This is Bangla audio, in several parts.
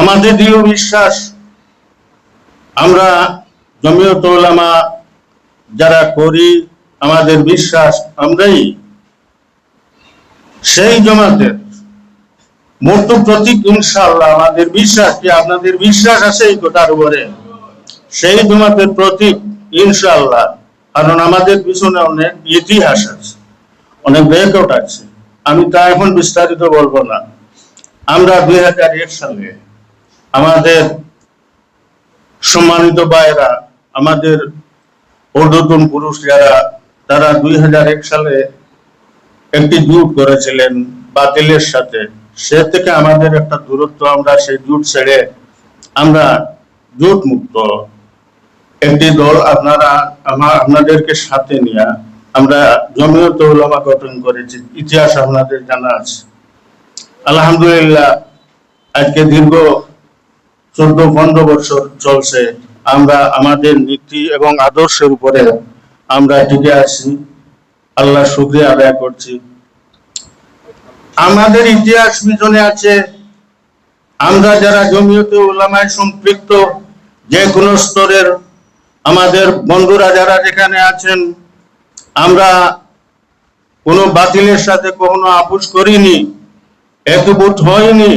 আমাদের দৃঢ় বিশ্বাস, আমরা জমিয়ত ওলামা যারা করি, আমাদের বিশ্বাস আমরাই। সেই জমাতের মূর্ত প্রতীক ইনশাআল্লাহ, আমাদের বিশ্বাস যে আপনাদের বিশ্বাস আছে এই কথার উপরে। সেই জমাতের প্রতীক ইনশাল্লাহ কারণ আমাদের পিছনে অনেক ইতিহাস আছে, অনেক রেকর্ড আছে। আমি তা এখন বিস্তারিত বলব না। আমরা দুই হাজার এক সালে আমাদের সম্মানিত ভাইয়েরা, আমাদের ঊর্ধ্বতন পুরুষ যারা, তারা দুই হাজার এক সালে একটি জুট করেছিলেন বাতিলের সাথে। সে থেকে আমাদের একটা দূরত্ব আমরা সেই জুট ছেড়ে আমরা জুট মুক্ত একটি দল আপনারা আমার আপনাদেরকে সাথে নিয়ে আমরা জমিয়ত উলামা গঠন করেছি। ইতিহাস আপনাদের জানা আছে। আলহামদুলিল্লাহ, আজকে দীর্ঘ চোদ্দ পনেরো বছর চলছে। আমরা আমাদের নীতি এবং আদর্শের উপরে আমরা টিকে আছি আল্লাহ শুক্রিয়া আদায় করছি। আমাদের ইতিহাস পিছনে আছে। আমরা যারা জমিয়তে ওলামায় সম্পৃক্ত, যে কোনো স্তরের, আমাদের বন্ধুরা যারা যেখানে আছেন, আমরা কোনো বাতিলের সাথে কখনো আপোষ করিনি একভূত হয়নি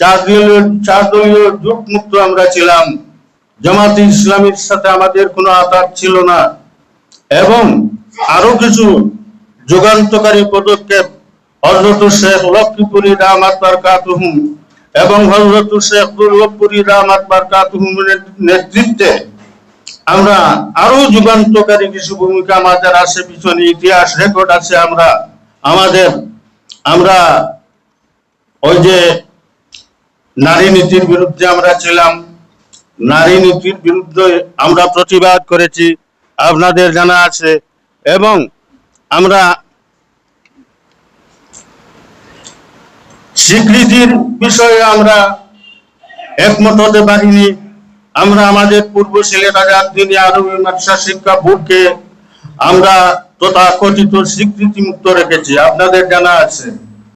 চার দলীয় চার দলীয় জোট মুক্ত আমরা ছিলাম। জামাত ইসলামীর সাথে আমাদের কোনো আঘাত ছিল না। এবং আরও কিছু যুগান্তকারী পদক্ষেপ হজরত শেখ লক্ষ্মীপুরী রামাত বারকাতুহুম এবং হজরত শেখ দুর্লভপুরী রামাত বারকাতুহুমের নেতৃত্বে আমরা আরও যুগান্তকারী কিছু ভূমিকা আমাদের আছে পিছনে ইতিহাস রেকর্ড আছে আমরা, আমাদের, আমরা ওই যে নারী নীতির বিরুদ্ধে আমরা ছিলাম। নারী নীতির বিরুদ্ধে আমরা প্রতিবাদ করেছি, আপনাদের জানা আছে। এবং আমরা স্বীকৃতির বিষয়ে আমরা একমত হতে পারিনি। আমরা আমাদের পূর্ব সিলেট দিনে আরবি মাদ্রাসা শিক্ষা বোর্ডকে আমরা তথাকথিত স্বীকৃতি মুক্ত রেখেছি। আপনাদের জানা আছে।